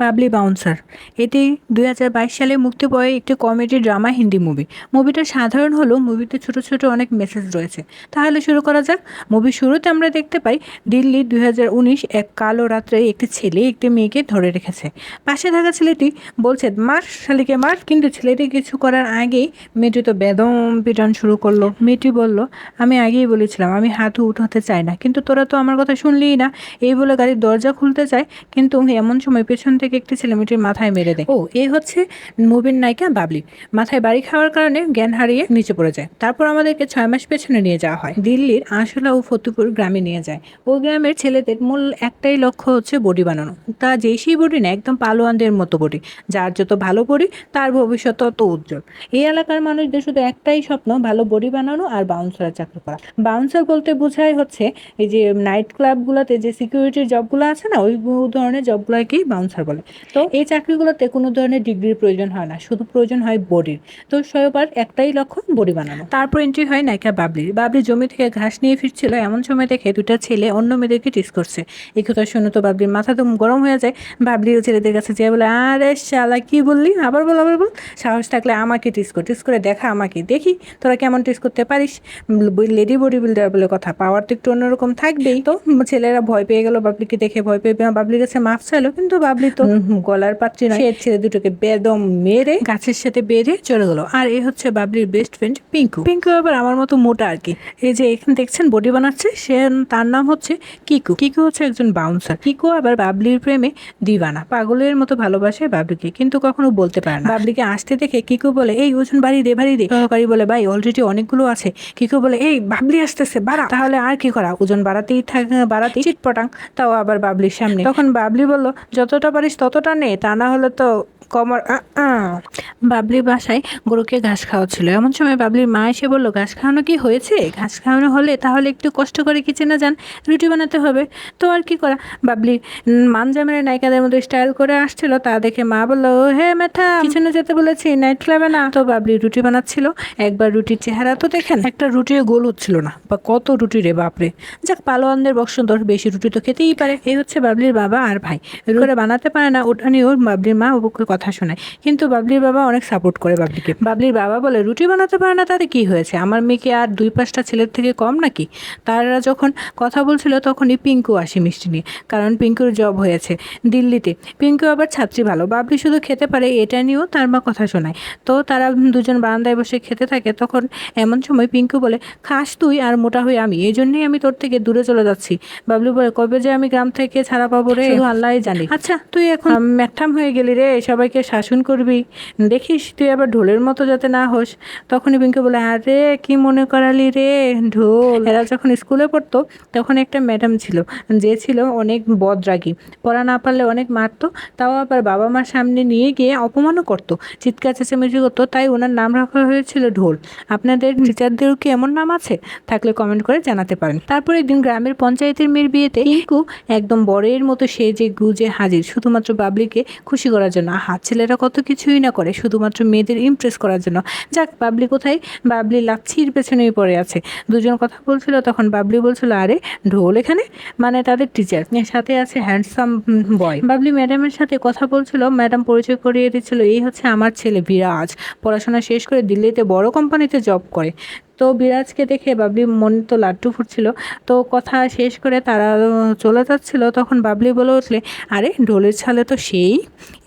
পাবলি bouncer. এটি দুই হাজার বাইশ সালে মুক্তি পাওয়া একটি কমেডি ড্রামা, হিন্দি মুভি। মুভিটা সাধারণ হলেও মুভিতে ছোট ছোট অনেক মেসেজ রয়েছে। তাহলে শুরু করা যাক। মুভি শুরুতে আমরা দেখতে পাই, দিল্লি দুই এক কালো রাত্রে একটি ছেলে একটি মেয়েকে ধরে রেখেছে। পাশে থাকা ছেলেটি বলছে, মার, শালিকে মার। কিন্তু ছেলেটি কিছু করার আগেই মেয়েটি তো বেদম পিটান শুরু করল। মেয়েটি বলল, আমি আগেই বলেছিলাম, আমি হাতও উঠাতে চাই না। কিন্তু তোরা তো আমার কথা শুনলিই না। এই বলে গাড়ির দরজা খুলতে চায়, কিন্তু এমন সময় পেছন থেকে একটি ছেলে মেয়েটির মাথায় মেরে দেয়। ও এই হচ্ছে মুভির নায়িকা বাবলি। মাথায় বাড়ি খাওয়ার কারণে জ্ঞান হারিয়ে নিচে পড়ে যায়। তারপর আমাদেরকে ছয় মাস পেছনে নিয়ে যাওয়া হয়। দিল্লির আশলা ও ফতুপুর গ্রামে নিয়ে যায়। ওই গ্রামের ছেলেদের মূল একটাই লক্ষ্য হচ্ছে বডি বানানো। তা যেই সেই বডি না, একদম পালোয়ানদের মতো বডি। যার যত ভালো বডি, তার ভবিষ্যৎ তত উজ্জ্বল। এই এলাকার মানুষদের শুধু একটাই স্বপ্ন, ভালো বডি বানানো আর বাউন্সার চাকরি করা। বাউন্সার বলতে বোঝায় হচ্ছে এই যে নাইট ক্লাবগুলোতে যে সিকিউরিটির জবগুলো আছে না, ওই ধরনের জবগুলোকেই বাউন্সার বলে। তো এই চাকরিগুলোতে কোনো ধরনের ডিগ্রির প্রয়োজন হয় না, শুধু প্রয়োজন হয় বডির। তো সবার একটাই লক্ষ্য বডি বানানো। তারপর এন্ট্রি হয় নায়িকা বাবলির বাবলি জমি থেকে ঘাস নিয়ে ফিরছিল, এমন সময় দেখে দুটা ছেলে অন্য মেয়েদেরকে টিস করছে। এই কথা শুনে তো বাবলির মাথা তো গরম হয়ে যায়। বাবলিও ছেলেদের কাছে যেয়ে বলে, আরে শালা, কি বললি? আবার বল আবার বল। সাহস থাকলে আমাকে টিস কর টিস করে দেখা আমাকে। দেখি, তোরা কেমন টিস করতে পারিস? লেডি বডি বিল্ডার বলে কথা পাওয়ার তো একটু অন্যরকম থাকবেই। তো ছেলেরা ভয় পেয়ে গেল বাবলিকে দেখে, ভয় পেয়ে বাবলির কাছে মাফ চাইলো, কিন্তু বাবলি তো গলার পাত্রী নয় সে ছেলে দুটোকে বেদম মেরে গাছের সাথে বেঁধে চলে গেলো। আর এ হচ্ছে বাবলির বেস্ট ফ্রেন্ড পিঙ্কু। পিঙ্কু আবার আমার মতো মোটা আর কি। এই যে এখানে দেখছেন বডি বানাচ্ছে। সে তার নাম হচ্ছে কিকু। কিকু হচ্ছে একজন বাউন্সার কিকু আবার বাবলির প্রেমে দিবানা। পাগলের মতো ভালোবাসে বাবলিকে কিন্তু কখনো বলতে পারে না। বাবলিকে আসতে দেখে কিকু বলে এই ওজন বাড়ি দে বাড়ি দে। সহকারী বলে ভাই অলরেডি অনেকগুলো আছে। কিকু বলে এই বাবলি আসতেছে বাড়া। তাহলে আর কি করা? ওজন বাড়াতেই থাক বাড়াতেই চিটপটাং। তাও আবার বাবলির সামনে। তখন বাবলি বলল যতটা পারিস ততটা নেই, তা না হলে তো কমর বাবলি বাসায় গরুকে ঘাস খাওয়াচ্ছিল। এমন সময় বাবলির মা এসে বলল, ঘাস খাওয়ানো কি হয়েছে? ঘাস খাওয়ানো হলে তাহলে একটু কষ্ট করে কিচেনে যান, রুটি বানাতে হবে। তো আর কি করা? বাবলি মানজামের নায়িকাদের মধ্যে স্টাইল করে আসছিল, তা দেখে মা বলল হে মেথা কিচেনে যেতে বলেছি নাইট ক্লাবে না। তো বাবলি রুটি বানাচ্ছিল, একবার রুটির চেহারা তো দেখেন, একটা রুটিও গোল হচ্ছিল না। বা কত রুটি রে বাপরে। যাক, পালোয়ানদের বক্সন্দর, বেশি রুটি তো খেতেই পারে। এই হচ্ছে বাবলির বাবা আর ভাই। করে বানাতে পারে না ওটা নিয়ে ওর বাবলির মা ওকে কথা শোনায়। কিন্তু বাবলির বাবা অনেক সাপোর্ট করে বাবলিকে। বাবলির বাবা বলে রুটি বানাতে পারে না তাতে কি হয়েছে? আমার মেয়েকে আর দুই পাঁচটা ছেলের থেকে কম নাকি? তারা যখন কথা বলছিল তখনই পিঙ্কু আসে মিষ্টি নিয়ে। কারণ পিঙ্কুর জব হয়েছে দিল্লিতে। পিঙ্কু আবার ছাত্রী ভালো। বাবলি শুধু খেতে পারে এটা নিয়েও তার মা কথা শোনায়। তো তারা দুজন বারান্দায় বসে খেতে থাকে। তখন এমন সময় পিঙ্কু বলে খাস তুই আর মোটা হয়ে আমি। এই জন্যই আমি তোর থেকে দূরে চলে যাচ্ছি। বাবলু বলে কবে যে আমি গ্রাম থেকে ছাড়া পাবো রে? শুধু আল্লাহ জানি। আচ্ছা তুই এখন ম্যাঠাম হয়ে গেলি রে সবাইকে শাসন করবি। দেখিস তুই আবার ঢোলের মতো যাতে না হোস। তখনই পিঙ্কু বলে আরে কি মনে করালি রে ঢোল। এরা যখন স্কুলে পড়তো তখন একটা ম্যাডাম ছিল যে ছিল অনেক বদরাগী। পড়া না পারলে অনেক মারতো তাও আবার বাবা মার সামনে নিয়ে গিয়ে অপমানও করতো। চিৎকার চেঁচামেচি করতো তাই ওনার নাম রাখা হয়েছিল ঢোল। আপনাদের টিচারদেরও কি এমন নাম আছে? থাকলে কমেন্ট করে জানাতে পারেন। তারপরে একদিন গ্রামের পঞ্চায়েতের মেয়ের বিয়েতে পিঙ্কু একদম বড়ের মতো সে যে গুজে হাজির শুধুমাত্র বাবলিকে খুশি করার জন্য। হাত ছেলেরা কত কিছুই না করে, শুধুমাত্র মেয়েদের ইমপ্রেস করার জন্য। যাক বাবলি কোথায়? বাবলি লাচ্ছির পেছনেই পড়ে আছে। দুজন কথা বলছিল, তখন বাবলি বলছিল, আরে, ঢোল এখানে? মানে তাদের টিচার সাথে আছে হ্যান্ডসাম বয় বাবলি ম্যাডামের সাথে কথা বলছিল ম্যাডাম পরিচয় করিয়ে দিচ্ছিল, এই হচ্ছে আমার ছেলে বিরাজ। পড়াশোনা শেষ করে দিল্লিতে বড় কোম্পানিতে জব করে। তো বিরাজকে দেখে বাবলি মনে তো লাড্ডু ফুটছিল। তো কথা শেষ করে তারা চলে যাচ্ছিল। তখন বাবলি বলে উঠলে, আরে, ঢোলের ছালে তো সেই।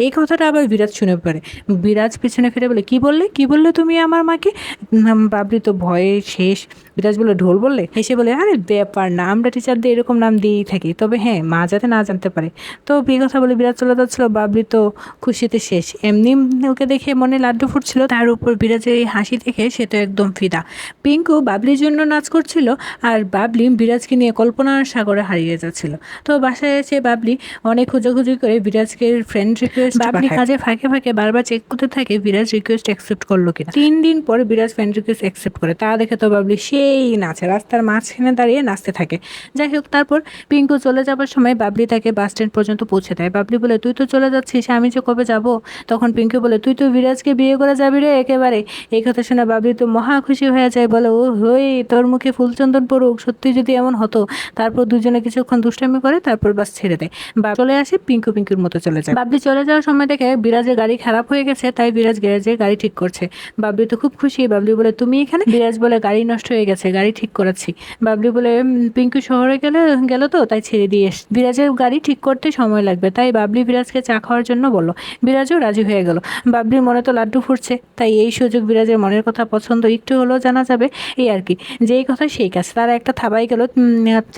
এই কথাটা আবার বিরাজ শুনে পারে বিরাজ পিছনে ফিরে বলে, কি বললে? কি বললে তুমি আমার মাকে? বাবলি তো ভয়ে শেষ। বিরাজ বলে ঢোল বললে? এসে বলে, আরে, ব্যাপার না, আমরা টিচারদের এরকম নাম দিয়েই থাকি। তবে হ্যাঁ মা যাতে না জানতে পারে। তো বিয়ে কথা বলে বিরাজ চলে যাচ্ছিল। বাবলি তো খুশিতে শেষ। এমনি ওকে দেখে মনে লাড্ডু ফুটছিল। তার উপর বিরাজের এই হাসি দেখে সে তো একদম ফিদা। পিঙ্কু বাবলির জন্য নাচ করছিল আর বাবলি বিরাজকে নিয়ে কল্পনার সাগরে হারিয়ে যাচ্ছিল। তো বাসায় এসে বাবলি অনেক খুঁজোখুঁজি করে বিরাজকে ফ্রেন্ড রিকোয়েস্ট বাবলি কাজে ফাঁকে ফাঁকে বারবার চেক করতে থাকে বিরাজ রিকোয়েস্ট অ্যাকসেপ্ট করল কিনা। তিন দিন পরে বিরাজ ফ্রেন্ড রিকোয়েস্ট অ্যাকসেপ্ট করে। তা দেখে তো বাবলি সেই নাচে রাস্তার মাঝখানে দাঁড়িয়ে নাচতে থাকে। যাই হোক তারপর পিঙ্কু চলে যাবার সময় বাবলি তাকে বাস স্ট্যান্ড পর্যন্ত পৌঁছে দেয়। বাবলি বলে তুই তো চলে যাচ্ছিস আমি যে কবে যাব? তখন পিঙ্কু বলে তুই তো বিরাজকে বিয়ে করে যাবি রে একেবারে। এই কথা শুনে বাবলি তো মহা খুশি হয়ে যায় বলে ও হই, তোর মুখে ফুলচন্দন পড়ুক, সত্যি যদি এমন হতো। তারপর দুজনে কিছুক্ষণ দুষ্টামি করে, তারপর বাস ছেড়ে দেয়। বা চলে আসে পিঙ্কু পিঙ্কুর মতো চলে যায়। বাবলি চলে যাওয়ার সময় দেখে বিরাজের গাড়ি খারাপ হয়ে গেছে, তাই বিরাজ গ্যারেজে গাড়ি ঠিক করছে। বাবলি তো খুব খুশি, বাবলি বলে, তুমি এখানে? বিরাজ বলে, গাড়ি নষ্ট হয়ে গেছে, গাড়ি ঠিক করাচ্ছি। বাবলি বলে পিঙ্কু শহরে গেলে, গেল তো, তাই ছেড়ে দিয়ে এস বিরাজের গাড়ি ঠিক করতে সময় লাগবে, তাই বাবলি বিরাজকে চা খাওয়ার জন্য বলল। বিরাজও রাজি হয়ে গেল। বাবলির মনে তো লাড্ডু ফুটছে, তাই এই সুযোগ বিরাজের মনের কথা পছন্দ, একটু হলেও জানা যাবে। এই আর কি। যেই কথা সেই কাজ। তারা একটা থাবাই গেল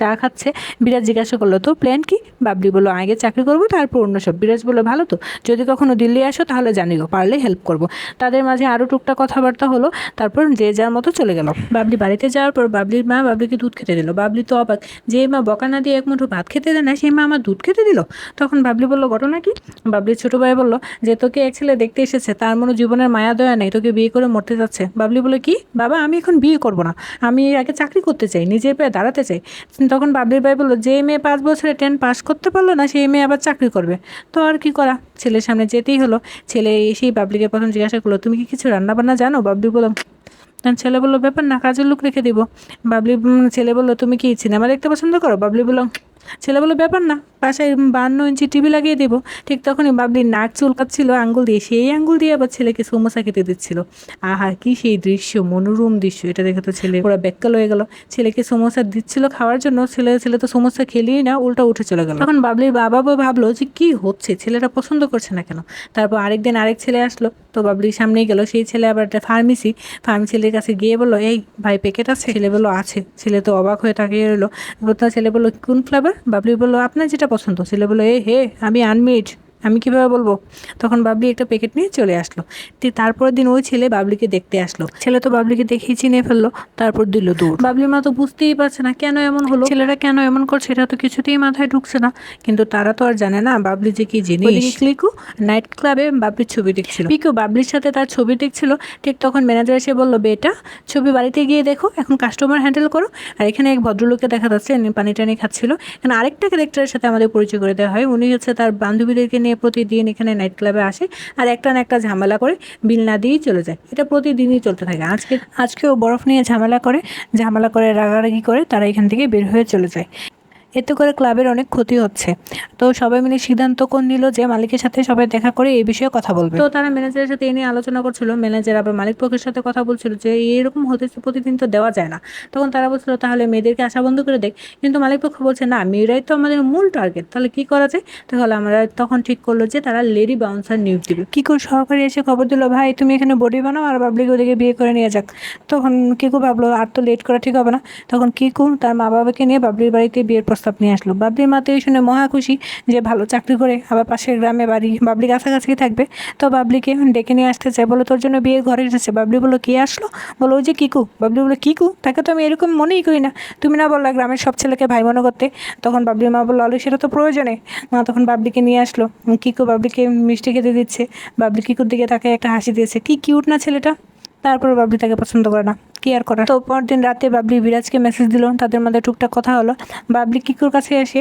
চা খাচ্ছে। বিরাজ জিজ্ঞাসা করল তো প্ল্যান কি? বাবলি বলল, আগে চাকরি করব, তারপর অন্য সব। বিরাজ বলল, ভালো তো। যদি কখনো দিল্লি আসো, তাহলে জানিও পারলে হেল্প করব। তাদের মাঝে আরও টুকটাক কথাবার্তা হলো, তারপর যে যার মতো চলে গেল। বাবলি বাড়িতে যাওয়ার পর বাবলির মা বাবলিকে দুধ খেতে দিল। বাবলি তো অবাক, যে মা বকা না দিয়ে এক মুঠো ভাত খেতে দেয় না সেই মা আমার দুধ খেতে দিল? তখন বাবলি বলল, ঘটনা কি? বাবলির ছোট ভাই বলল, যে তোকে এক ছেলে দেখতে এসেছে, তার মনে জীবনের মায়া দয়া নেই, তোকে বিয়ে করে মরতে যাচ্ছে। বাবলি বলে কি? বাবা, আমি এখন বিয়ে করব না। আমি এর আগে চাকরি করতে চাই, নিজের পায়ে দাঁড়াতে চাই। তখন বাবলির ভাই বলল, যে মেয়ে পাঁচ বছরে টেন পাস করতে পারল না, সেই মেয়ে আবার চাকরি করবে। তো আর কি করা? ছেলের সামনে যেতেই হলো। ছেলে এসেই বাবলিকে প্রথম জিজ্ঞাসা করল, তুমি কি কিছু রান্না বান্না জানো? বাবলি বলো তখন ছেলে বলল, ব্যাপার না, কাজের লোক রেখে দিব। বাবলি ছেলে বলল, তুমি কি সিনেমা দেখতে পছন্দ করো? বাবলি বলল ছেলে বলল ব্যাপার না পাশে বান্ন ইঞ্চি টিভি লাগিয়ে দেবো। ঠিক তখনই বাবলির নাক চুলকাচ্ছিল, আঙ্গুল দিয়ে, সেই আঙ্গুল দিয়ে আবার ছেলেকে সমোসা খেতে দিচ্ছিল। আহা, কি সেই দৃশ্য, মনোরম দৃশ্য, এটা দেখে তো ছেলে পুরো ব্যাককাল হয়ে গেল। ছেলেকে সমোসা দিচ্ছিল খাওয়ার জন্য, ছেলে ছেলে তো সমোসা খেলেই না, উল্টা উঠে চলে গেল। তখন বাবলির বাবা ভাবলো যে কি হচ্ছে, ছেলেটা পছন্দ করছে না কেন? তারপর আরেকদিন আরেক ছেলে আসলো তো বাবলির সামনেই গেল। সেই ছেলে আবার একটা ফার্মেসি ফার্মেসিলের কাছে গিয়ে বলল, এই ভাই প্যাকেট আছে? ছেলে বলল, আছে। ছেলে তো অবাক হয়ে তাকিয়ে রইল। ছেলে বলল, কোন ফ্লেভার বাবলি বলল, আপনার যেটা পছন্দ। ছেলে বলল, এ, হে, আমি আনমিট আমি কীভাবে বলব? তখন বাবলি একটা প্যাকেট নিয়ে চলে আসলো। তারপরের দিন ওই ছেলে বাবলিকে দেখতে আসলো। ছেলে তো বাবলিকে দেখেই চিনে ফেলল তারপর দিল দৌড়। বাবলির মা তো বুঝতেই পারছে না কেন এমন হলো? ছেলেরা কেন এমন করছে এটা তো কিছুতেই মাথায় ঢুকছে না। কিন্তু তারা তো আর জানে না বাবলি যে কি জিনিস। ক্লিকু নাইট ক্লাবে বাবলির ছবি দেখছিল। পিকু বাবলির সাথে তার ছবি দেখছিল ঠিক তখন ম্যানেজার এসে বলল বেটা ছবি বাড়িতে গিয়ে দেখো এখন কাস্টমার হ্যান্ডেল করো। আর এখানে এক ভদ্রলোককে দেখা যাচ্ছে পানি টানি খাচ্ছিল। এখানে আরেকটা ক্যারেক্টারের সাথে আমাদের পরিচয় করে দেওয়া হয়। উনি হচ্ছে তার বান্ধবীদেরকে নিয়ে প্রতিদিন এখানে নাইট ক্লাবে আসে আর একটা না একটা ঝামেলা করে বিল না দিয়েই চলে যায়। এটা প্রতিদিনই চলতে থাকে। আজকে, আজকেও বরফ নিয়ে ঝামেলা করে ঝামেলা করে রাগারাগি করে তারা এখান থেকে বের হয়ে চলে যায়। এতে করে ক্লাবের অনেক ক্ষতি হচ্ছে। তো সবাই মিলে সিদ্ধান্ত কোন নিল যে মালিকের সাথে সবাই দেখা করে এই বিষয়ে কথা বলবে। তো তারা ম্যানেজারের সাথে এ নিয়ে আলোচনা করছিল। ম্যানেজার আবার মালিক পক্ষের সাথে কথা বলছিল যে এরকম হতে প্রতিদিন তো দেওয়া যায় না। তখন তারা বলছিল তাহলে মেয়েদেরকে আসা বন্ধ করে দেখ। কিন্তু মালিক পক্ষ বলছে না মেয়েরাই তো আমাদের মূল টার্গেট তাহলে কি করা যায়? তাহলে আমরা তখন ঠিক করল যে তারা লেডি বাউন্সার নিয়োগ দিবে। কি করে সহকারী এসে খবর দিল ভাই তুমি এখানে বডি বানাও আর বাবলিক ওদিকে বিয়ে করে নিয়ে যাক। তখন কিকু ভাবলো আর তো লেট করা ঠিক হবে না। তখন কিকু তার মা বাবাকে নিয়ে বাবলির বাড়িতে বিয়ের প্রস্তাব নিয়ে আসলো। বাবলির মাতে এই শুনে মহা খুশি যে ভালো চাকরি করে আবার পাশের গ্রামে বাড়ি, বাবলি কাছাকাছি থাকবে। তো বাবলিকে ডেকে নিয়ে আসতে চায়। বলো, তোর জন্য বিয়ের ঘরে এসেছে। বাবলি বলল, কে আসলো? বলো, ওই যে কিকু। বাবলি বলল, কিকু? তাকে তো আমি এরকম মনেই করি না। তুমি না বললা গ্রামের সব ছেলেকে ভাই মনে করতে। তখন বাবলির মা বলল অলি সেটা তো প্রয়োজনে। মা তখন বাবলিকে নিয়ে আসলো। কিকু বাবলিকে মিষ্টি খেতে দিচ্ছে। বাবলি কিকুর দিকে তাকে একটা হাসি দিয়েছে। কি কিউট না ছেলেটা। তারপর বাবলি তাকে পছন্দ করে না। কি আর করার। তো পরদিন রাতে বাবলি বিরাজকে মেসেজ দিল, তাদের মধ্যে টুকটাক কথা হলো। বাবলি কিকুর কাছে এসে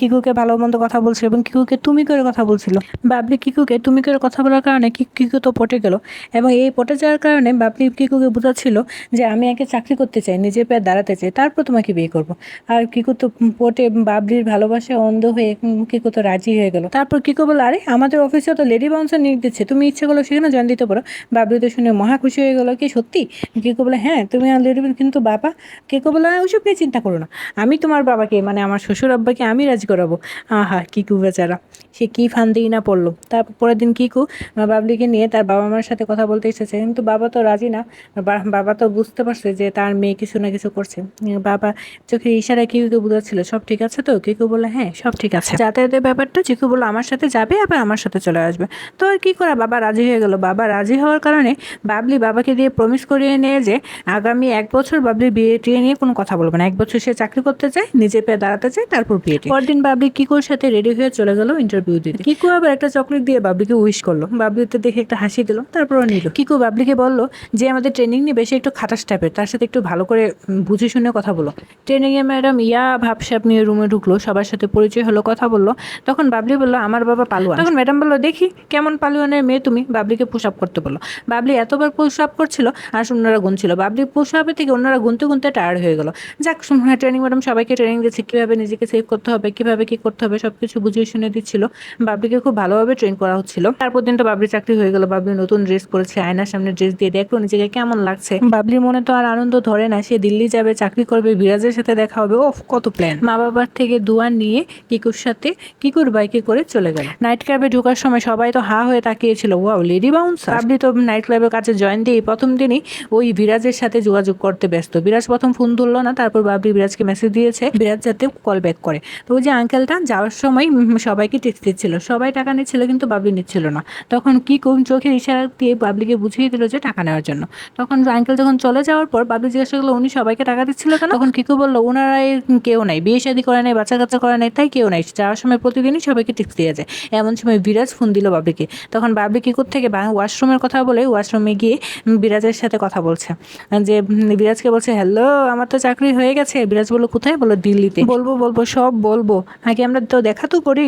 কিকুকে ভালো মন্দ কথা বলছিল এবং কিকুকে তুমি করে কথা বলছিল। বাবলি কিকুকে তুমি করে কথা বলার কারণে কিকু তো পটে গেল। এবং এই পটে যাওয়ার কারণে বাবলি কিকুকে বোঝাচ্ছিল যে আমি একে চাকরি করতে চাই, নিজের পায়ে দাঁড়াতে চাই, তারপর তোমাকে বিয়ে করব। আর কিকু তো পটে বাবলির ভালোবাসে অন্ধ হয়ে কিকু তো রাজি হয়ে গেল। তারপর কিকু বলল, আরে, আমাদের অফিসে তো লেডি বাউন্সার নিয়োগ দিচ্ছে, তুমি ইচ্ছে করল সেখানে জয়েন দিতে পারো। বাবলি তো শুনে মহা খুশি হয়ে গেলো, কি সত্যি? কিকু বলে হ্যাঁ তুমি লেডি কিন্তু বাবা কিকু বলে "আহ, ওইসব নিয়ে চিন্তা করো না। আমি তোমার বাবাকে মানে আমার শ্বশুর আব্বাকে আমি রাজি করাবো। আহা কিকু বেচারা সে কী ফান্দেই না পড়ল। তারপর পরের দিন কিকু বাবলিকে নিয়ে তার বাবা মার সাথে কথা বলতে এসেছে। কিন্তু বাবা তো রাজি না। বাবা তো বুঝতে পারছে যে তার মেয়ে কিছু না কিছু করছে। বাবা চোখের ইশারায় কিকুকে বোঝাচ্ছিল সব ঠিক আছে তো? কিকু বলে হ্যাঁ সব ঠিক আছে। যাতায়াতের ব্যাপারটা চিকু বলল আমার সাথে যাবে আবার আমার সাথে চলে আসবে। তো আর কি করা বাবা রাজি হয়ে গেল। বাবা রাজি হওয়ার কারণে বাবলি বাবাকে দিয়ে প্রমিস করিয়ে নিয়ে যে আগামী এক বছর বাবলি বিয়ে টিয়ে নিয়ে কোনো কথা বলবে না। এক বছর সে চাকরি করতে চায় নিজের পায়ে দাঁড়াতে চায়, তারপর বিয়ে। পরদিন বাবলি কিকুর সাথে রেডি হয়ে চলে গেল ইন্টারভিউ দিতে। কিকু আবার একটা চকলেট দিয়ে বাবলিকে উইশ করল। বাবলিতে দেখে একটা হাসি দিল, তারপর নিল। কিকু বাবলিকে বলল যে, আমাদের ট্রেনিং নিয়ে বেশি একটু খাটাস টাইপের তার সাথে একটু ভালো করে বুঝে শুনে কথা বলো। ট্রেনিংয়ে ম্যাডাম ইয়া ভাবসাপ নিয়ে রুমে ঢুকলো, সবার সাথে পরিচয় হলো, কথা বলল। তখন বাবলি বলল, আমার বাবা পালুয়ান। তখন ম্যাডাম বলল, দেখি, কেমন পালুয়ানের মেয়ে তুমি? বাবলিকে পুশ করতে বলল। বাবলি এতবার পুশ আপ করছিল, আর শূন্যরা গুনছিল। বাবলি পোষাবে থেকে অন্যরা গুনতে গুনতে টায়ার্ড হয়ে গেল। যাক ট্রেনিং ম্যাডাম সবাইকে ট্রেনিং দিচ্ছে কীভাবে নিজেকে সেভ করতে হবে, কীভাবে কী করতে হবে সব কিছু বুঝিয়ে শুনে দিচ্ছিল। বাবলিকে খুব ভালোভাবে ট্রেন করা হচ্ছিল। তারপর দিন তো বাবলি চাকরি হয়ে গেল বাবলি নতুন ড্রেস পরেছে, আয়নার সামনে ড্রেস দিয়ে দেখল নিজেকে কেমন লাগছে? বাবলির মনে তো আর আনন্দ ধরে না, সে দিল্লি যাবে, চাকরি করবে, বিরাজের সাথে দেখা হবে, ওফ, কত প্ল্যান মা বাবার থেকে দুয়া নিয়ে কিকুর সাথে কিকুর বাইকে করে চলে গেল। নাইট ক্লাবে ঢোকার সময় সবাই তো হা হয়ে তাকিয়েছিল ওয়াও লেডি বাউন্সার বাবলি তো নাইট ক্লাবের কাছে জয়েন দিয়ে প্রথম দিনই ওই বিরাজের সাথে যোগাযোগ করতে ব্যস্ত। বিরাজ প্রথম ফোন তুললো না, তারপর বাবরি বিরাজকে মেসেজ দিয়েছে, বিরাজ যাতে কল ব্যাক করে। তো ওই যে আঙ্কেলটা যাওয়ার সময় সবাইকে টেক্সট দিচ্ছিল। সবাই টাকা নিচ্ছিল, কিন্তু বাবলি নিচ্ছিল না। তখন কি কোন চোখের ইশারা দিয়ে বাবলিকে বুঝিয়ে দিল যে টাকা নেওয়ার জন্য। তখন আঙ্কেল যখন চলে যাওয়ার পর বাবলি জিজ্ঞাসা করল, উনি সবাইকে টাকা দিচ্ছিল কেন? তখন কিকু বলল, ওনারাই কেউ নাই, বিয়ে শাদী করে নাই, বাচ্চা কাচ্চা করে নাই, তাই কেউ নাই। যাওয়ার সময় প্রতিদিনই সবাইকে টিপস দিয়ে যায়। এমন সময় বিরাজ ফোন দিল বাবলিকে তখন বাবলি কিকুর থেকে ওয়াশরুমের কথা বলে ওয়াশরুমে গিয়ে বিরাজের সাথে কথা বলছে। যে বিরাজকে বলছে হ্যালো আমার তো চাকরি হয়ে গেছে। বিরাজ বলল, কোথায় বলো দিল্লিতে? বলব বলব, সব বলব। আগে আমরা তো দেখা তো করি।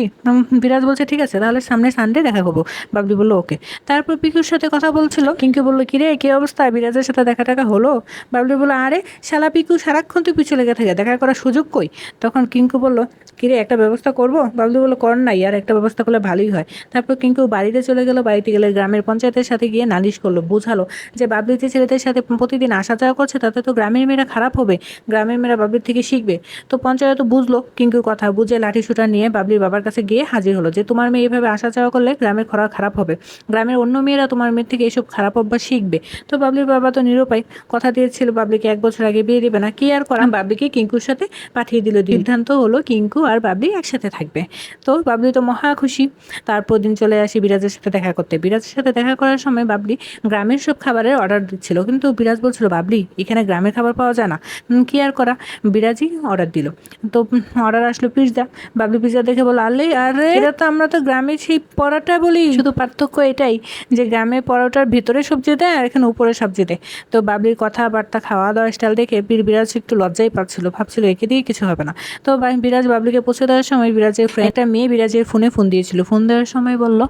বিরাজ বলছে, ঠিক আছে, তাহলে সামনে সানডে দেখা করব বাবলি বলল ওকে তারপর পিকুর সাথে কথা বলছিল। কিঙ্কু বলল কিরে কি অবস্থা? বিরাজের সাথে দেখা টাকা হলো? বাবলি বলল, আরে, শালা পিকু, সারাক্ষণ তুই পিছু লেগে থাকে। দেখা করার সুযোগ কই? তখন কিঙ্কু বলল কিরে একটা ব্যবস্থা করব? বাবলি বলল, কর নাই, আর একটা ব্যবস্থা করলে ভালোই হয়। তারপর কিঙ্কু বাড়িতে চলে গেল। বাড়িতে গেলে গ্রামের পঞ্চায়েতের সাথে গিয়ে নালিশ করল, বোঝালো যে, বাবলি যে ছেলেদের সাথে প্রতিদিন আসা যাওয়া করছে তাতে তো গ্রামের মেয়েরা খারাপ হবে। গ্রামের মেয়েরা বাবলির থেকে শিখবে। তো পঞ্চায়েত বুঝলো কিঙ্কুর কথা বুঝে লাঠি শুটা নিয়ে বাবলির বাবার কাছে গিয়ে হাজির হলো যে তোমার মেয়ে এভাবে আসা যাওয়া করলে গ্রামের খরা খারাপ হবে। গ্রামের অন্য মেয়েরা তোমার মেয়ের থেকে এসব খারাপ অভ্যাস শিখবে। তো বাবলির বাবা তো নিরুপায় কথা দিয়েছিল বাবলিকে এক বছর আগে বিয়ে দেবে না কি আর করা বাবলিকে কিঙ্কুর সাথে পাঠিয়ে দিল সিদ্ধান্ত হলো কিঙ্কু আর বাবলি একসাথে থাকবে। তো বাবলি তো মহা খুশি। তারপর দিন চলে আসি বিরাজের সাথে দেখা করতে। বিরাজের সাথে দেখা করার সময় বাবলি গ্রামের সব খাবারের অর্ডার দিচ্ছিল কিন্তু বিরাজ বলছিল বাবলি এখানে গ্রামের খাবার পাওয়া যায় না। কি আর করা? বিরাজই অর্ডার দিল। তো অর্ডার আসলো পিৎজা বাবলি পিৎজা দেখে বলো আলে আরে এটা তো আমরা তো গ্রামে সেই পরোটা বলি। শুধু পার্থক্য এটাই যে গ্রামে পরোটার ভিতরে সবজি দেয় আর এখানে উপরে সবজি দেয়। তো বাবলির কথাবার্তা খাওয়া দাওয়া স্টাইল দেখে বীর বিরাজ একটু লজ্জাই পাচ্ছিল। ভাবছিল একে দিয়ে কিছু হবে না। তো বিরাজ বাবলিকে পৌঁছে দেওয়ার সময় বিরাজের একটা মেয়ে বিরাজের ফোনে ফোন দিয়েছিল। ফোন দেওয়ার সময় বলল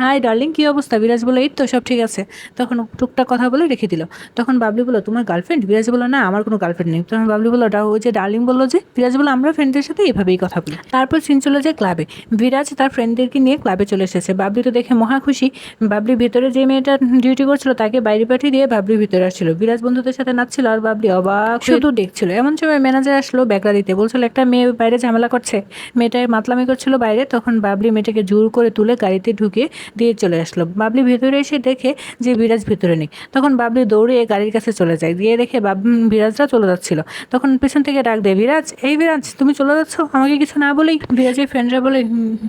হাই ডার্লিং কি অবস্থা? বিরাজ বলে এই তো সব ঠিক আছে। তখন টুকটাক কথা বলে রেখে দিল। তখন বাবলি বলল তোমার গার্লফ্রেন্ড বিরাজ বলল না, আমার কোনো গার্লফ্রেন্ড নেই। তখন বাবলি বলল "ডা- ওই যে ডার্লিং বলল যে বিরাজ বলল, আমরা ফ্রেন্ডদের সাথে এভাবেই কথা বলি। তারপর সিন চলে যায় ক্লাবে বিরাজ তার ফ্রেন্ডদেরকে নিয়ে ক্লাবে চলে এসেছে। বাবলি তো দেখে মহা খুশি। বাবলি ভিতরে যে মেয়েটা ডিউটি করছিল, তাকে বাইরে পাঠিয়ে দিয়ে বাবলি ভিতরে আসছিল। বিরাজ বন্ধুদের সাথে নাচছিল আর বাবলি অবাক শুধু দেখছিল। এমন সময় ম্যানেজার আসলো ব্যাগরা দিতে। বলছিল, একটা মেয়ে বাইরে ঝামেলা করছে। মেয়েটায় মাতলামি করছিল বাইরে। তখন বাবলি মেয়েটাকে জোর করে তুলে গাড়িতে ঢুকে দিয়ে চলে আসলো। বাবলি ভেতরে এসে দেখে যে বিরাজ ভিতরে নেই। তখন বাবলি দৌড়ে গাড়ির কাছে চলে যায়। গিয়ে দেখে বাব বিরাজরা চলে যাচ্ছিল। তখন পেছন থেকে ডাক দেয়, বিরাজ, এই বিরাজ, তুমি চলে যাচ্ছ? আমাকে কিছু না বলেই? বিরাজের ফ্রেন্ডরা বলে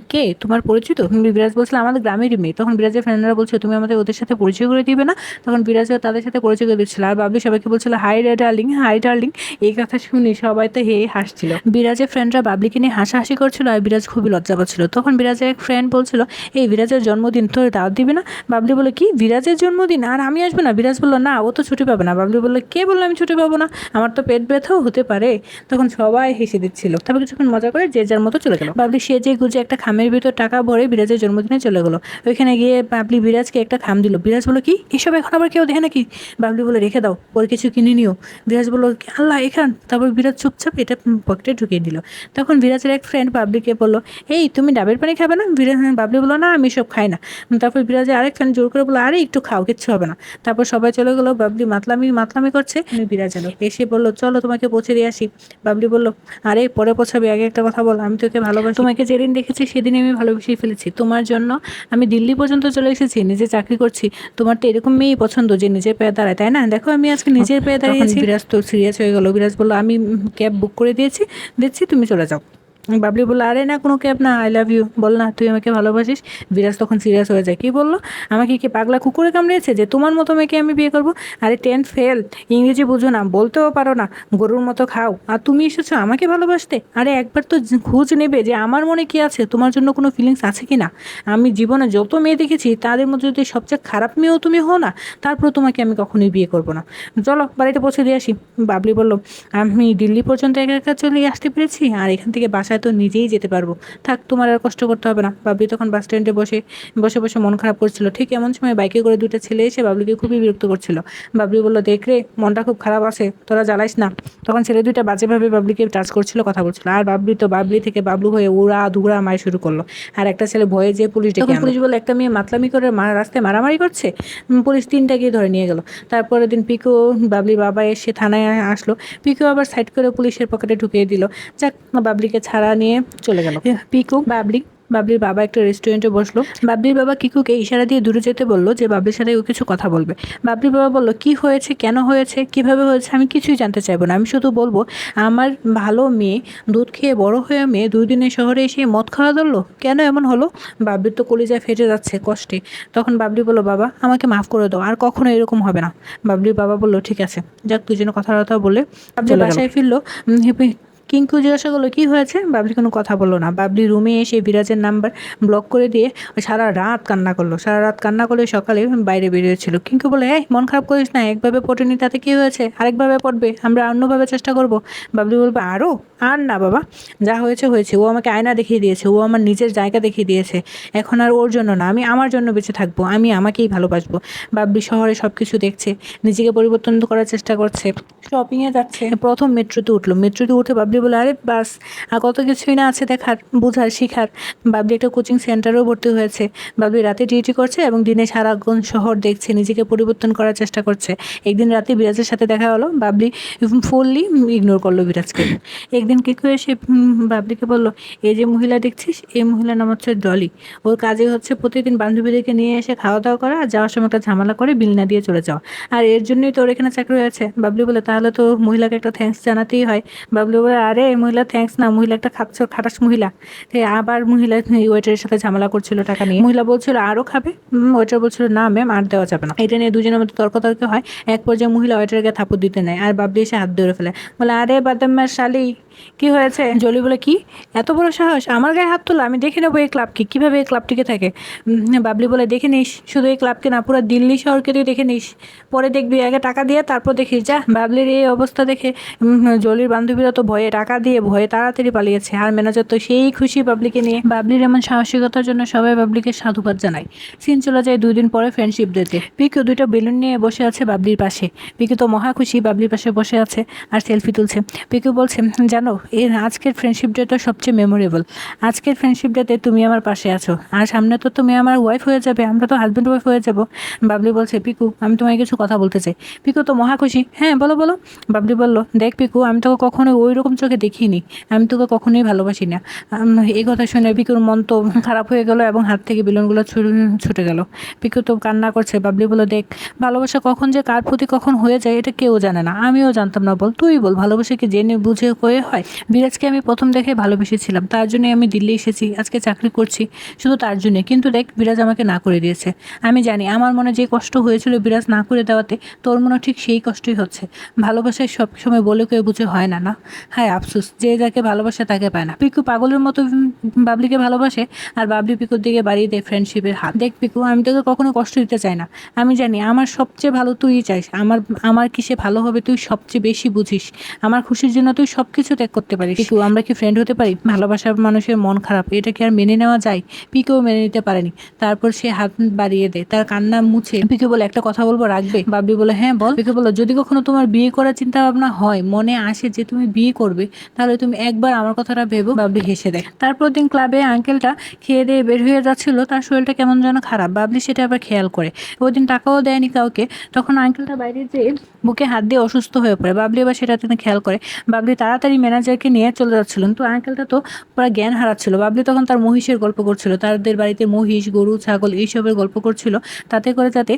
কে? তোমার পরিচিত? বিরাজ বলছিল, আমাদের গ্রামেরই মেয়ে। তখন বিরাজের ফ্রেন্ডরা বলছে তুমি আমাদের ওদের সাথে পরিচয় করে দিবে না? তখন বিরাজও তাদের সাথে পরিচয় করে দিচ্ছিল। আর বাবলি সবাইকে বলছিল, হাই রে ডার্লিং, হাই ডার্লিং, এই কথা শুনি সবাই তো হে হাসছিল। বিরাজের ফ্রেন্ডরা বাবলিকে নিয়ে হাসাহাসি করছিল আর বিরাজ খুবই লজ্জা পাচ্ছিল। তখন বিরাজের এক ফ্রেন্ড বলছিল, এই বিরাজের জন্মদিন তোর দাওয়াত দিবে না? বাবলি বলে, কি? বিরাজের জন্মদিন? আর আমি আসব না? বিরাজ বলল, না, ও তো ছুটি পাবে না। বাবলি বলল, কে বলল আমি ছুটি পাবো না? আমার তো পেট ব্যথাও হতে পারে। তখন সবাই হেসে দিচ্ছিল। তারপর কিছুক্ষণ মজা করে যে যার মতো চলে গেল। বাবলি সে যে গুজে একটা খামের ভিতর টাকা ভরে বিরাজের জন্মদিনে চলে গেলো। ওইখানে গিয়ে বাবলি বিরাজকে একটা খাম দিল। বিরাজ বলো কি? এসব এখন আবার কেউ দেখে নাকি? বাবলি বলে রেখে দাও পরে কিছু কিনে নিও। বিরাজ বলল, আল্লাহ, এখান। তারপর বিরাজ চুপচাপ এটা পকেটে ঢুকিয়ে দিল। তখন বিরাজের এক ফ্রেন্ড বাবলিকে বলল, এই, তুমি ডাবের পানি খাবে না? বিরাজ, বাবলি বলল, না, আমি সব খাই না। তারপর বিরাজের আরেক ফ্রেন্ড জোর করে বলল, আরে, একটু খাও, কিচ্ছু হবে না। তারপর সবাই চলে গেলো। বাবলি মাতলামি মাতলামি করছে। আমি বিরাজ এলো। এসে বলল চলো তোমাকে পৌঁছে দিয়ে আসি। বাবলি বলল আরে পরে পৌঁছাবে আগে একটা কথা বল। আমি তোকে ভালোবাসি। তোমাকে যেদিন দেখেছি সেদিন আমি ভালোবেসেই ফেলেছি। তোমার জন্য আমি দিল্লি পর্যন্ত চলে এসেছি নিজে চাকরি করছি। তোমার তো এরকম মেয়েই পছন্দ যে নিজের পায়ে দাঁড়ায় তাই না? দেখো আমি আজকে নিজের পায়ে দাঁড়িয়েছি। বিরাজ তো সিরিয়াস হয়ে গেল। বিরাজ বলল আমি ক্যাব বুক করে দিয়েছি দিচ্ছি তুমি চলে যাও। বাবলি বলল, আরে না কোনো ক্যাব না আই লাভ ইউ বল না, তুই আমাকে ভালোবাসিস। বিরাজ তখন সিরিয়াস হয়ে যায়। কি বলল? আমাকে কি পাগলা কুকুরে কামড়িয়েছে যে তোমার মতো মেয়েকে আমি বিয়ে করব? আরে টেন্থ ফেল ইংরেজি বুঝো না, বলতেও পারো না, গরুর মতো খাও। আর তুমি এসেছ আমাকে ভালোবাসতে? আরে, একবার তো খোঁজ নেবে যে আমার মনে কি আছে, তোমার জন্য কোনো ফিলিংস আছে কি না? আমি জীবনে যত মেয়ে দেখেছি, তাদের মধ্যে যদি সবচেয়ে খারাপ মেয়েও তুমি হও না তারপর তোমাকে আমি কখনোই বিয়ে করব না। চলো, বাড়িতে পৌঁছে দিয়ে আসি। বাবলি বলল, আমি দিল্লি পর্যন্ত একা একা চলে আসতে পেরেছি, আর এখান থেকে বাসায় বাসায় তো নিজেই যেতে পারব। থাক তোমার আর কষ্ট করতে হবে না। বাবলি তখন বাস স্ট্যান্ডে বসে বসে বসে মন খারাপ করছিল। ঠিক এমন সময় বাইকে করে দুটো ছেলে এসে বাবলিকে খুবই বিরক্ত করছিল। বাবলি বলল দেখ রে মনটা খুব খারাপ আছে তোরা জ্বালাইস না। তখন ছেলে দুইটা বাজেভাবে বাবলিকে টাচ করছিল কথা বলছিল। আর বাবলি তো বাবলি থেকে বাবলু হয়ে উড়া ধুড়া মায় শুরু করল। আর একটা ছেলে ভয়ে যে পুলিশ ডেকে পুলিশ বলে একটা মেয়ে মাতলামি করে রাস্তায় মারামারি করছে? পুলিশ তিনটা গিয়ে ধরে নিয়ে গেল। তারপরের দিন পিকো বাবলি বাবা এসে থানায় আসলো। পিকো আবার সাইড করে পুলিশের পকেটে ঢুকিয়ে দিল। যাক বাবলিকে ছাড়া নিয়ে চলে গেল। পিকু বাবলি বাবলির বাবা একটা রেস্টুরেন্টে বসল। বাবলির বাবা কিকুকে ইশারা দিয়ে দূরে যেতে বলল যে বাবলির সাথে ও কিছু কথা বলবে। বাবলির বাবা বলল কি হয়েছে? কেন হয়েছে? কীভাবে হয়েছে? আমি কিছুই জানতে চাইব না। আমি শুধু বলব আমার ভালো মেয়ে দুধ খেয়ে বড় হয়ে মেয়ে দুই দিনের শহরে এসে মদ খাওয়া ধরলো? কেন এমন হলো? বাবলির তো কলিজায় ফেটে যাচ্ছে কষ্টে। তখন বাবলি বলল বাবা আমাকে মাফ করে দাও আর কখনো এরকম হবে না। বাবলির বাবা বলল ঠিক আছে যাক দুজনে কথাবার্তা বলে বাবলি বাসায় ফিরলো। কিঙ্কু জিজ্ঞাসা করল কি হয়েছে? বাবলি কোনো কথা বলল না। বাবলি রুমে এসে বিরাজের নাম্বার ব্লক করে দিয়ে সারা রাত কান্না করল। সারা রাত কান্না করলে সকালে বাইরে বেরিয়েছিল। কিঙ্কু বলে এই, মন খারাপ করিস না, একভাবে পটেনি, তাতে কি হয়েছে? আরেকভাবে পড়বে আমরা অন্যভাবে চেষ্টা করব। বাবলি বলবে আরও আর না, বাবা। যা হয়েছে হয়েছে। ও আমাকে আয়না দেখিয়ে দিয়েছে। ও আমার নিজের জায়গা দেখিয়ে দিয়েছে। এখন আর ওর জন্য না, আমি আমার জন্য বেঁচে থাকব। আমি আমাকেই ভালোবাসবো। বাবলি শহরে সব কিছু দেখছে, নিজেকে পরিবর্তন করার চেষ্টা করছে। শপিংয়ে যাচ্ছে। প্রথম মেট্রোতে উঠল। মেট্রোতে উঠে বাবলি বলে, আরে বাস, আর কত কিছুই না আছে দেখার, বোঝার, শিখার। বাবলি একটা কোচিং সেন্টারেও ভর্তি হয়েছে। বাবলি রাতে ডিউটি করছে এবং দিনে সারাক্ষণ শহর দেখছে, নিজেকে পরিবর্তন করার চেষ্টা করছে। একদিন রাতে বিরাজের সাথে দেখা হলো, বাবলি ফুললি ইগনোর করল বিরাজকে। একদিন কি করে সে বাবলিকে বলল, এই যে মহিলা দেখছিস, এই মহিলার নাম হচ্ছে ডলি। ওর কাজে হচ্ছে প্রতিদিন বান্ধবীদেরকে নিয়ে এসে খাওয়া দাওয়া করা আর যাওয়ার সময় একটা ঝামেলা করে বিল না দিয়ে চলে যাওয়া। আর এর জন্যই তোর এখানে চাকরি হয়েছে? বাবলি বলে, তাহলে তো মহিলাকে একটা থ্যাঙ্কস জানাতেই হয়। বাবলি বলে, আরে এই মহিলা থ্যাংকস না, মহিলা একটা খাচ্ছ, খাটাস মহিলা। আবার মহিলা ওয়েটারের সাথে ঝামেলা করছিল টাকা নিয়ে। মহিলা বলছিল আরও খাবে? ওয়েটার বলছিল, না ম্যাম আর দেওয়া যাবে না। এটা নিয়ে দুজনের মধ্যে তর্কতর্ক হয়। এক পর্যায়ে মহিলা ওয়েটারকে থাপড় দিতে নেয়, আর বাবলি এসে হাত ধরে ফেলে। বলে, আরে বাদাম শালি কি হয়েছে? জলি বলে, কি? এত বড় সাহস? আমার গায়ে হাত তোলা? আমি দেখে নেব এই ক্লাবকে। কীভাবে এই ক্লাবটিকে থাকে? বাবলি বলে, দেখে নিস। শুধু এই ক্লাবকে না, পুরো দিল্লি শহরকে তুই দেখে নিস। পরে দেখবি, আগে টাকা দিয়ে, তারপর দেখিস। যা, বাবলির এই অবস্থা দেখে জলির বান্ধবীরা তো ভয়ে টাকা দিয়ে, ভয়ে তাড়াতাড়ি পালিয়েছে। আর ম্যানেজার তো সেই খুশি বাবলিকে নিয়ে। বাবলির এমন সাহসিকতার জন্য সবাই বাবলিকে সাধুবাদ জানায়। সিন চলে যায় দুই দিন পরে ফ্রেন্ডশিপ ডেতে পিকু দুইটা বেলুন নিয়ে বসে আছে বাবলির পাশে। পিকু তো মহা খুশি বাবলির পাশে বসে আছে আর সেলফি তুলছে। পিকু বলছে, জানো এর আজকের ফ্রেন্ডশিপ ডেটা সবচেয়ে মেমোরেবল আজকের ফ্রেন্ডশিপ ডেতে তুমি আমার পাশে আছো, আর সামনে তো তুমি আমার ওয়াইফ হয়ে যাবে, আমরা তো হাজব্যান্ড ওয়াইফ হয়ে যাব। বাবলি বলছে, পিকু, আমি তোমায় কিছু কথা বলতে চাই। পিকু তো মহা খুশি হ্যাঁ বলো বলো। বাবলি বলল, দেখ পিকু, আমি তোকে কখনো ওই রকম চোখে দেখিনি, আমি তোকে কখনোই ভালোবাসি না। এই কথা শুনে পিকুর মন তো খারাপ হয়ে গেল এবং হাত থেকে বেলুনগুলো ছুটে গেল। পিকু তো কান্না করছে, বাবলি বলে দেখ, ভালোবাসা কখন যে কার প্রতি কখন হয়ে যায়, এটা কেউ জানে না, আমিও জানতাম না বল, তুই বল, ভালোবাসা কি জেনে বুঝে হয়ে হয়? বিরাজকে আমি প্রথম দেখে ভালোবেসেছিলাম। তার জন্যই আমি দিল্লি এসেছি, আজকে চাকরি করছি, শুধু তার জন্যে। কিন্তু দেখ, বিরাজ আমাকে না করে দিয়েছে। আমি জানি, আমার মনে যে কষ্ট হয়েছিল বিরাজ না করে দেওয়াতে, তোর মনে ঠিক সেই কষ্টই হচ্ছে। ভালোবাসায় সব সময় বলে কেউ বুঝে হয় না না? হ্যাঁ আফসোস, যে যাকে ভালোবাসে তাকে পায় না। পিকু পাগলের মতো বাবলিকে ভালোবাসে, আর বাবলি পিকুর দিকে বাড়িয়ে দেয় ফ্রেন্ডশিপের হাত। দেখ পিকু, আমি তোকে কখনো কষ্ট দিতে চাই না। আমি জানি, আমার সবচেয়ে ভালো তুই চাইস। আমার আমার কিসে ভালো হবে তুই সবচেয়ে বেশি বুঝিস। আমার খুশির জন্য তুই সব কিছু ত্যাগ করতে পারিস। পিকু, আমরা কি ফ্রেন্ড হতে পারি? ভালোবাসার মানুষের মন খারাপ, এটা কি আর মেনে নেওয়া যায়? পিকেও মেনে নিতে পারেনি। তারপর সে হাত বাড়িয়ে দেয়, তার কান্না মুছে পিকে বলে, একটা কথা বলব, রাখবে? বাবলি বলে হ্যাঁ বল। পিকে বলো, যদি কখনো তোমার বিয়ে করার চিন্তা ভাবনা হয়, মনে আসে যে তুমি বিয়ে করবে, তাহলে তুমি একবার আমার কথাটা ভেবো, বাবলি হেসে দেয়। তারপর দিন ক্লাবে আঙ্কেলটা খেয়ে দিয়ে বের হয়ে যাচ্ছিল, তার শরীরটা কেমন যেন খারাপ। বাবলি সেটা আবার খেয়াল করে। ওই দিন টাকাও দেয়নি কাউকে। তখন আঙ্কেলটা বাইরে যেয়ে বুকে হাত দিয়ে অসুস্থ হয়ে পড়ে। বাবলি আবার সেটা তিনি খেয়াল করে। বাবলি তাড়াতাড়ি ম্যানেজারকে নিয়ে চলে যাচ্ছিলেন। তো আঙ্কেলটা তো পুরো জ্ঞান হারাচ্ছিল। বাবলি তখন তার মহিষের গল্প করছিল। তাদের বাড়িতে মহিষ, গরু, ছাগল এইসবের গল্প করছিল। তাতে করে যাতে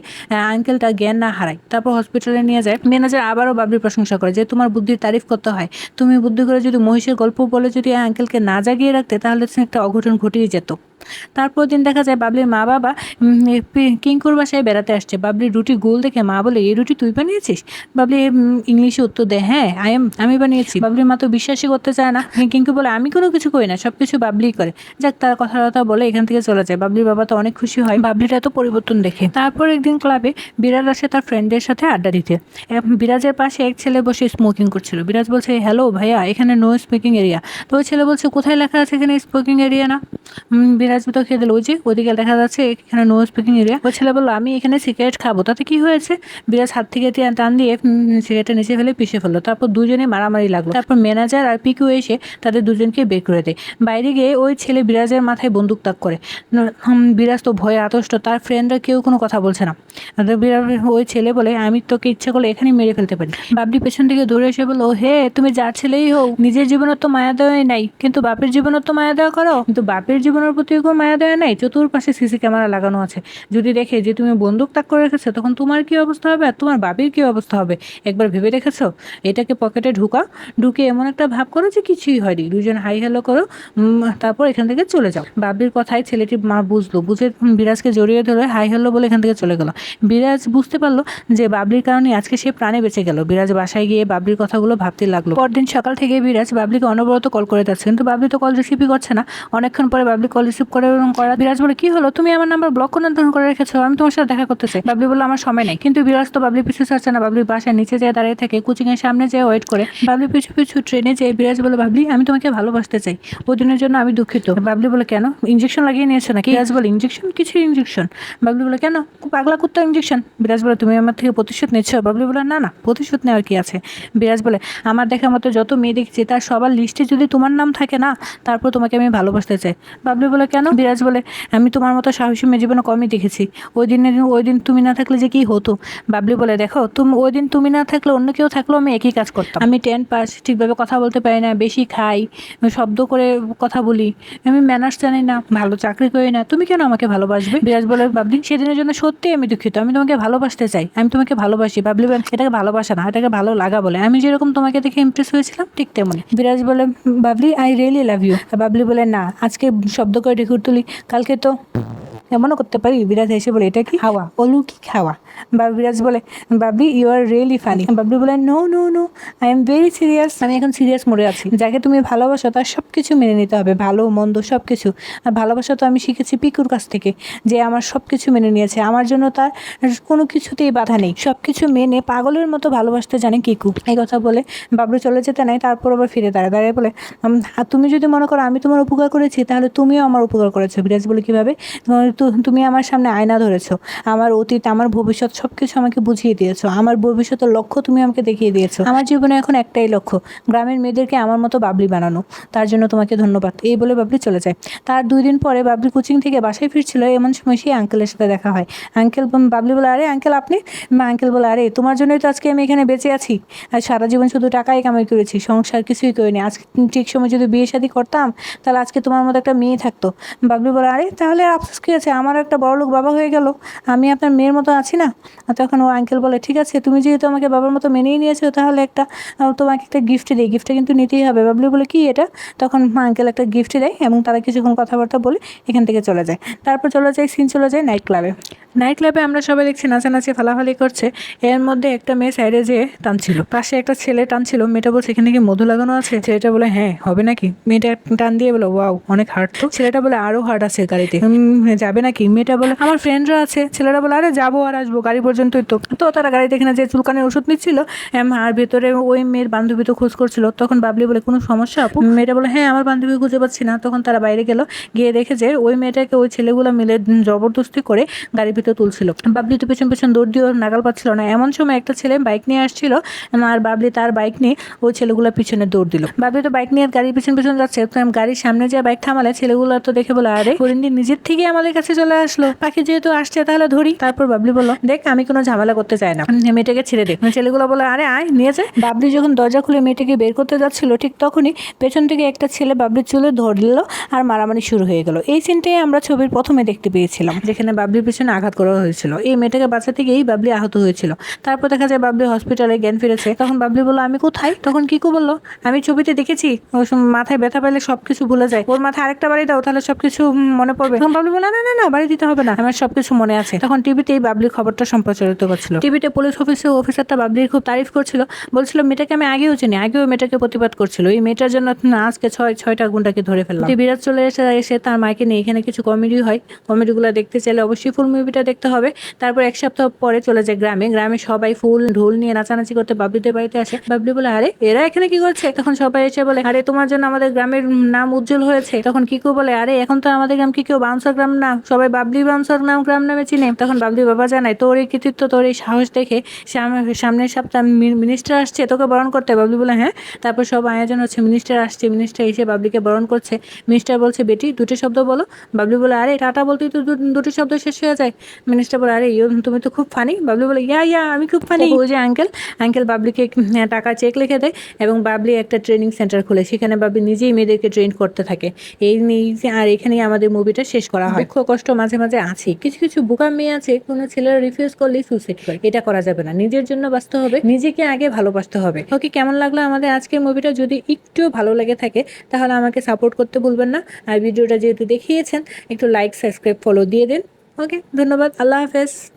আঙ্কেলটা জ্ঞান না হারায়। তারপর হসপিটালে নিয়ে যায়। ম্যানেজার আবারও বাবলির প্রশংসা করে যে, তোমার বুদ্ধির তারিফ করতে হয়। তুমি বুদ্ধি করে যদি মহিষের গল্প বলে যদি আঙ্কেলকে না জাগিয়ে রাখতে, তাহলে একটা অঘটন ঘটিয়ে যেত। তারপর দিন দেখা যায় বাবলির মা বাবা কিঙ্কুর বাসায় বেড়াতে আসছে। বাবলির রুটি গোল দেখে মা বলে এই রুটি তুই বানিয়েছিস? বাবলি ইংলিশে উত্তর দেয় হ্যাঁ আই এম আমি বানিয়েছি। বাবলির মা তো বিশ্বাসই করতে চায় না। কিঙ্কি বলে আমি কোনো কিছু করি না সব কিছু বাবলি করে। যাক তার কথাবার্তা বলে এখান থেকে চলে যায়। বাবলির বাবা তো অনেক খুশি হয় বাবলির এত পরিবর্তন দেখে। তারপর একদিন ক্লাবে বিরাজ আসে তার ফ্রেন্ডের সাথে আড্ডা দিতে। বিরাজের পাশে এক ছেলে বসে স্মোকিং করছিল। বিরাজ বলছে হ্যালো ভাইয়া এখানে নো স্মোকিং এরিয়া তো ওই ছেলে বলছে কোথায় লেখা আছে এখানে স্মোকিং এরিয়া না? উম, বিরাজ তো খেয়ে দিল। ওই যে ওইদিকে দেখা যাচ্ছে এখানে নো স্মোকিং এরিয়া ওই ছেলে বলল, আমি এখানে সিগারেট খাব। তাতে কি হয়েছে? বিরাজ হাত থেকে টান দিয়ে সিগারেটটা নিচে ফেলে পিষে ফেলল। তারপর দুজনে মারামারি লাগল। তারপর ম্যানেজার আর পিকু এসে তাদের দুজনকে বের করে দেয়। বাইরে গিয়ে ওই ছেলে বিরাজের মাথায় বন্দুক তাক করে। বিরাজ তো ভয়ে আতষ্ট তার ফ্রেন্ডরা কেউ কোনো কথা বলছে না। ওই ছেলে বলে, আমি তোকে ইচ্ছে করলে এখানেই মেরে ফেলতে পারি। বাবলি পেছন থেকে দৌড়ে এসে বলল, হে, তুমি যার ছেলেই হোক, নিজের জীবনের তো মায়া দেওয়াই নাই। কিন্তু বাপের জীবনের তো মায়া দেওয়া করো। কিন্তু বাপের জীবনের প্রতি কোনো মায়া দেওয়া নাই? চতুর্পাশে সিসি ক্যামেরা লাগানো আছে। যদি দেখে যে তুমি বন্দুক তাক করে রেখেছো, তখন তোমার কি অবস্থা হবে আর তোমার বাবির কি অবস্থা হবে? একবার ভেবে রেখেছো এটাকে পকেটে ঢুকা, ঢুকে এমন একটা ভাব করো যে কিছুই হয়নি। দুজন হাই হ্যালো করো তারপর এখান থেকে চলে যাও। বাবির কথায় ছেলেটি মা বুঝলো, বুঝে বিরাজকে জড়িয়ে ধরে হাই হ্যালো বলে এখান থেকে চলে গেল। বিরাজ বুঝতে পারল যে বাবলির কারণে আজকে সে প্রাণে বেঁচে গেল। বিরাজ বাসায় গিয়ে বাবলির কথাগুলো ভাবতে লাগল। পরদিন সকাল থেকে বিরাজ বাবলিকে অনবরত কল করে যাচ্ছে, কিন্তু বাবলি তো কল রিসিভই করছে না। অনেকক্ষণ পরে বাবলি কল রিসিভ করে এবং করা। বিরাজ বলে, কি হলো? তুমি আমার নাম্বার ব্লক করে নির্ধারণ করে রেখেছো। আমি তোমার সাথে দেখা করতে চাই বাবলি বলল, আমার সময় নেই। কিন্তু বিরাজ তো বাবলি পিছু ছাড়ছে না। বাবলি বাসায় নিচে যেয়ে দাঁড়িয়ে থাকে কোচিং এর সামনে যেয়ে ওয়েট করে। বাবলি পিছু পিছু ট্রেনে যেয়ে বিরাজ বলে বাবলি, আমি তোমাকে ভালোবাসতে চাই। ওই দিনের জন্য আমি দুঃখিত। বাবলি বলে কেন? ইঞ্জেকশন লাগিয়ে নিয়েছো নাকি? বিরাজ বলে ইঞ্জেকশন কিছু ইঞ্জেকশন বাবলি বলে কেন? খুব পাগলা কুত্তা ইঞ্জেকশন বিরাজ বলে তুমি আমার থেকে প্রতিশোধ নিচ্ছ? বাবলি বলে না না, প্রতিশোধ নেওয়ার কি আছে? বিরাজ বলে, আমার দেখার মতো যত মেয়ে দেখছি, তার সবার লিস্টে যদি তোমার নাম থাকে না, তারপর তোমাকে আমি ভালোবাসতে চাই। বাবলি বলে কেন? বিরাজ বলে আমি তোমার মতো সাহসী মেয়ে জীবনে কমই দেখেছি। ওই দিনের দিন ওই দিন তুমি না থাকলে যে কি হতো? বাবলি বলে দেখো তুমি ওই দিন তুমি না থাকলে অন্য কেউ থাকলেও আমি একই কাজ করতাম। আমি টেন পাস ঠিকভাবে কথা বলতে পারি না বেশি খাই শব্দ করে কথা বলি আমি ম্যানার্স জানি না ভালো চাকরি করি না। তুমি কেন আমাকে ভালোবাসবে? বিরাজ বলে বাবলি সেদিনের জন্য সত্যি আমি দুঃখিত। আমি তোমাকে ভালোবাসতে চাই। আমি তোমাকে ভালোবাসি। বাবলি বলে, এটাকে ভালোবাসা না এটাকে ভালো লাগা বলে। আমি যেরকম তোমাকে দেখে ইমপ্রেস হয়েছিলাম ঠিক তেমনি বিরাজ বলে Babli I really love you Babli বলে না আজকে শব্দ করে ঢেকুর তুলি কালকে তো এমনও করতে পারি বিরাজ এসে বলে, এটা কি হাওয়া? অলু কি খাওয়া? বা বিরাজ বলে Babli you are really funny Babli বলে no no no I am very serious আমি এখন সিরিয়াস মোড়ে আছি। যাকে তুমি ভালোবাসো, তার সব কিছু মেনে নিতে হবে, ভালো, মন্দ সব কিছু আর ভালোবাসা তো আমি শিখেছি পিকুর কাছ থেকে, যে আমার সব কিছু মেনে নিয়েছে। আমার জন্য তার কোনো কিছুতেই বাধা নেই। সব কিছু মেনে পাগলের মতো ভালোবাসতে জানে কিকু। এই কথা বলে বাবলু চলে যেতে নাই তারপর আবার ফিরে দাঁড়ায়। দাঁড়িয়ে বলে তুমি যদি মনে করো, আমি তোমার উপকার করেছি, তাহলে তুমিও আমার উপকার করেছ। বিরাজ বলে, কীভাবে? তোমার- তুমি আমার সামনে আয়না ধরেছ, আমার অতীত, আমার ভবিষ্যৎ সব কিছু আমাকে বুঝিয়ে দিয়েছ, আমার ভবিষ্যতের লক্ষ্য তুমি আমাকে দেখিয়ে দিয়েছ। আমার জীবনে এখন একটাই লক্ষ্য, গ্রামের মেয়েদেরকে আমার মতো বাবলি বানানো, তার জন্য তোমাকে ধন্যবাদ, এই বলে বাবলি চলে যায়। তার দুই দিন পরে বাবলি কোচিং থেকে বাসায় ফিরছিল, এমন সময় সেই আঙ্কেলের সাথে দেখা হয়। আঙ্কেল বাবলি বলে, আরে আঙ্কেল, আপনি? আঙ্কেল বলে, আরে, তোমার জন্যই তো আজকে আমি এখানে বেঁচে আছি। আর সারা জীবন শুধু টাকাই কামাই করেছি, সংসার কিছুই করিনি। আজকে ঠিক সময় যদি বিয়ে শাদী করতাম, তাহলে আজকে তোমার মতো একটা মেয়ে থাকতো। বাবলি বলে, আরে, তাহলে আফসোস কী আছে আমার একটা বড় লোক বাবা হয়ে গেল আমি আপনার মেয়ের মতো আছি না? তখন ও আঙ্কেল বলে ঠিক আছে তুমি যেহেতু আমাকে বাবার মতো মেনেই নিয়েছো তাহলে একটা তোমাকে একটা গিফট দিই গিফটটা কিন্তু নিতেই হবে। বাবলু বলে কি এটা? তখন আঙ্কেল একটা গিফট দেয় এবং তারা কিছুক্ষণ কথাবার্তা বলে এখান থেকে চলে যায়। তারপর চলে যায় সিন চলে যায় নাইট ক্লাবে নাইট ক্লাবে আমরা সবাই দেখছি নাচানাচি ফালাফালি করছে। এর মধ্যে একটা মেয়ে সাইডে যেয়ে টানছিল। পাশে একটা ছেলে টানছিল মেয়েটা বলছে এখানে কি মধু লাগানো আছে? ছেলেটা বলে হ্যাঁ হবে নাকি? মেয়েটা টান দিয়ে বলে ওয়াও অনেক হার্ড তো। ছেলেটা বলে আরও হার্ড আছে গাড়িতে। উম, যাবে নাকি? মেয়েটা বলে, আমার ফ্রেন্ডরা আছে, ছেলেরা বলে, আরে যাব আর আসব, গাড়ি পর্যন্তই তো। তো তারা গাড়িতে এখানে যে চুলকানের ওষুধ নিচ্ছিল আর ভেতরে ওই মেয়ের বান্ধবী তো খোঁজ করছিল। তখন বাবলি বলে, কোনো সমস্যা আপু? মেয়েটা বলে হ্যাঁ আমার বান্ধবী খুঁজে পাচ্ছি না। তখন তারা বাইরে গেল, গিয়ে দেখে যে ওই মেয়েটাকে ওই ছেলেগুলো মিলে জবরদস্তি করে গাড়ির ভিতরে তুলছিল। বাবলি তো পেছন পেছন দৌড় দিয়ে নাগাল পাচ্ছিল না। এমন সময় একটা ছেলে বাইক নিয়ে আসছিল আর বাবলি তার বাইক নিয়ে ওই ছেলেগুলো পিছনে দৌড় দিল। বাবলি তো বাইক নিয়ে গাড়ির পিছন পিছন যাচ্ছে, তো গাড়ির সামনে যে বাইক থামালে, ছেলেগুলো তো দেখে বলে, আরে হরিণদি নিজের থেকে আমাদের কাছে চলে আসলো। পাখি যেহেতু আসছে তাহলে ধরি। তারপর বাবলি বলল দেখ আমি কোনো ঝামেলা করতে চাই না। মেয়েটাকে ছেড়ে দে। ছেলেগুলো বলে আরে আয় নিয়ে যায় বাবলি যখন দরজা খুলে মেয়েটাকে বের করতে যাচ্ছিল ঠিক তখনই পেছন থেকে একটা ছেলে বাবলির চুলে ধরল আর মারামারি শুরু হয়ে গেল। এই সিনটাই আমরা ছবির প্রথমে দেখতে পেয়েছিলাম। যেখানে বাবলির পিছনে আঘাত করা হয়েছিল। এই মেয়েটাকে বাঁচাতে গিয়েই বাবলি আহত হয়েছিল। তারপর দেখা যায় বাবলি হসপিটালে জ্ঞান ফিরেছে। তখন বাবলি বলল আমি কোথায়? তখন কিকু বলল আমি ছবিতে দেখেছি। মাথায় ব্যথা পেলে সবকিছু ভুলে যায়। ওর মাথায় আরেকটা বাড়ি দাও তাহলে সবকিছু মনে পড়বে। তখন বাবলি বলল না না না, বাড়ি দিতে হবে না। আমার সবকিছু মনে আছে। তখন টিভিতে এই বাবলি খবরটা সম্প্রচারিত করছিল। টিভিতে পুলিশ অফিসে অফিসারটা বাবলির খুব তারিফ করছিল। বলছিল, মেয়েটাকে আমি আগেও চিনি, আগেও মেয়েটাকে প্রতিবাদ করছিল। এই মেয়েটার জন্য না, আজকে ছয়, ছয়টা গুন্ডাকে ধরে ফেললাম। বিরাট চলে এসে এসে তার মাকে নিয়ে এখানে কিছু কমেডি হয়। কমেডিগুলো দেখতে চাইলে অবশ্যই ফুল মুভিটা দেখতে হবে। তারপর এক সপ্তাহ পরে চলে যায় গ্রামে। গ্রামে সবাই ফুল ঢোল নিয়ে নাচানাচি করতে বাবলিদের বাড়িতে আসে। বাবলি বলে, আরে, এরা এখানে কি করছে? তখন সবাই এসে বলে, আরে, তোমার জন্য আমাদের গ্রামের নাম উজ্জ্বল হয়েছে। তখন কিকু বলে, আরে, এখন তো আমাদের গ্রাম কি কেউ বাউন্সার গ্রাম না সবাই বাবলি বাউন্সার নাম গ্রাম নামে চিনে। তখন বাবলি বাবা জানায় তোর এই কৃতিত্ব তোর এই সাহস দেখে সামনে- সামনের সপ্তাহ মিনিস্টার আসছে তোকে বরণ করতে। বাবলি বলে হ্যাঁ। তারপর সব আয়োজন হচ্ছে মিনিস্টার আসছে মিনিস্টার এসে বাবলিকে বরণ করছে। মিনিস্টার বলছে বেটি দুটি শব্দ বলো। বাবলি বলে আরে টাটা বলতেই তো দুটি শব্দ শেষ হয়ে যায়। মিনিস্টার বলে আরে ইয়ো, তুমি তো খুব ফানি বাবলি বলে ইয়া ইয়া আমি খুব ফানি ও যে আঙ্কেল আঙ্কেল বাবলিকে টাকা চেক লিখে দেয় এবং বাবলি একটা ট্রেনিং সেন্টার খুলে। সেখানে বাবলি নিজেই মেয়েদেরকে ট্রেন করতে থাকে। এই নিয়ে আর এখানেই আমাদের মুভিটা শেষ করা হয়। কষ্ট মাঝে মাঝে আছে কিছু কিছু বোকা মেয়ে আছে, কোনো ছেলেরা রিফিউজ করলেই সুইসাইড করে। এটা করা যাবে না। নিজের জন্য বাঁচতে হবে, নিজেকে আগে ভালোবাসতে হবে। ওকে, কেমন লাগল আমাদের আজকের মুভিটা যদি একটু ভালো লাগে থাকে, তাহলে আমাকে সাপোর্ট করতে ভুলবেন না। আর ভিডিওটা যেহেতু দেখিয়েছেন, একটু লাইক সাবস্ক্রাইব ফলো দিয়ে দিন। ওকে, ধন্যবাদ। আল্লাহ হাফেজ।